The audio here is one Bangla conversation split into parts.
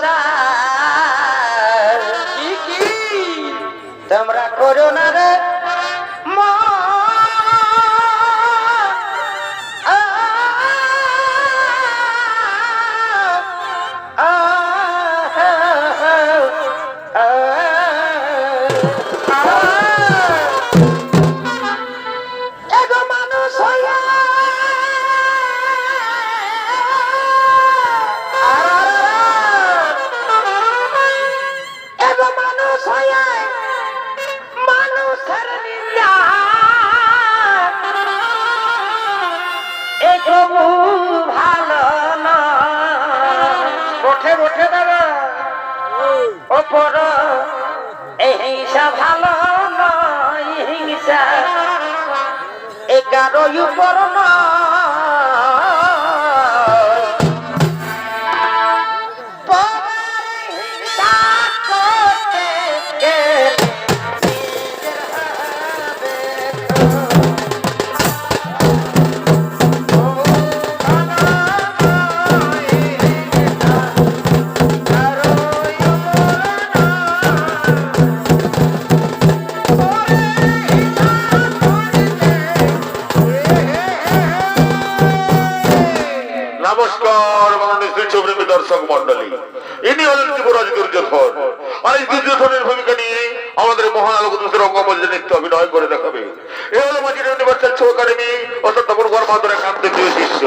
আল্লাহ দয়ু করো না দেখতে অভিনয় করে দেখাবে। এই হলো মাজির ইউনিভার্সাল শো একাডেমি অসত্য গুরু গর্ভাদরে কামদেব শিষ্য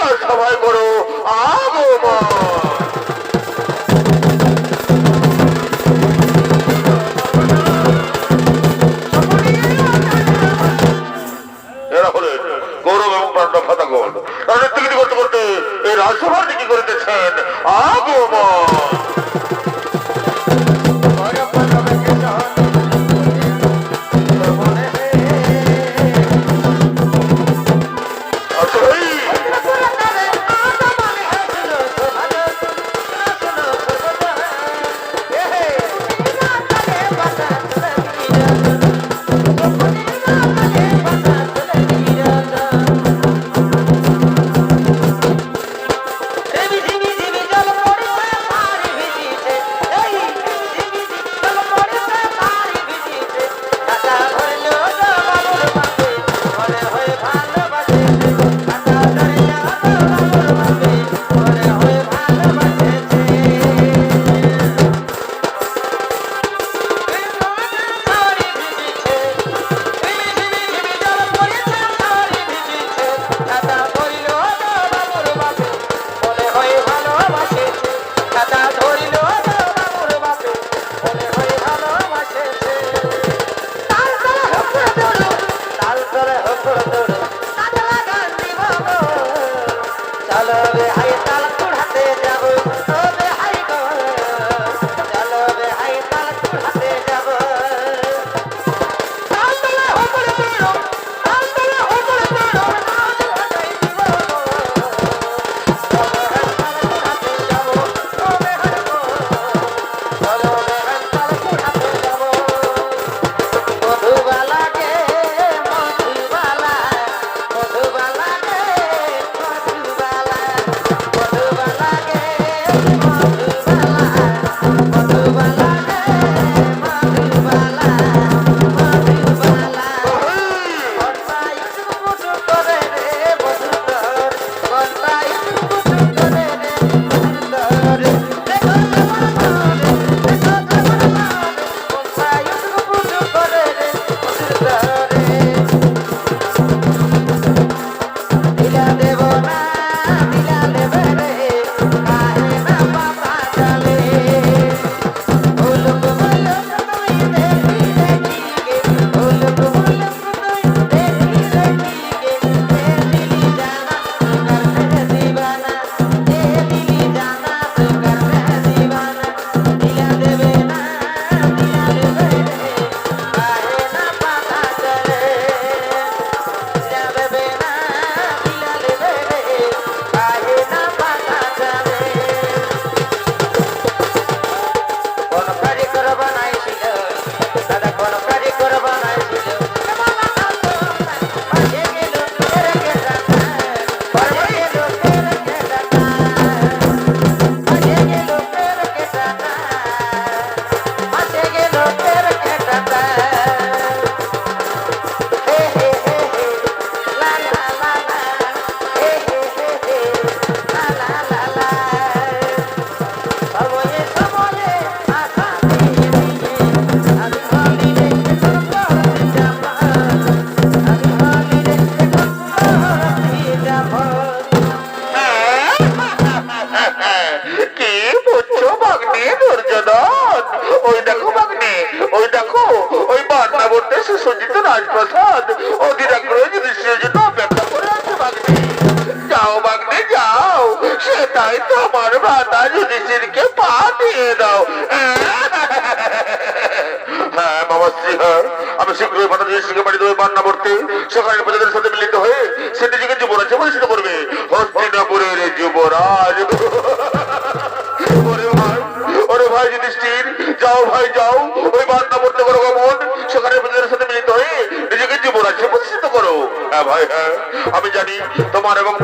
তোরা সেখানে প্রজাদের সাথে যুবরাজে যুবরাজ। ওরে ভাই যুধিষ্ঠির, যাও ভাই, যাও। ওই পড়তে করো গমন। সেখানে প্রজাদের সাথে মিলিত হয়ে নিজেকে যুবরাজে প্রতিষ্ঠিত করো। হ্যাঁ ভাই হ্যাঁ। আমি জানি তোমার এবং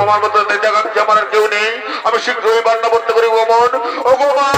কেউ নেই। আমি শীঘ্রই বান্না পড়তে করি গমন। ও গোমা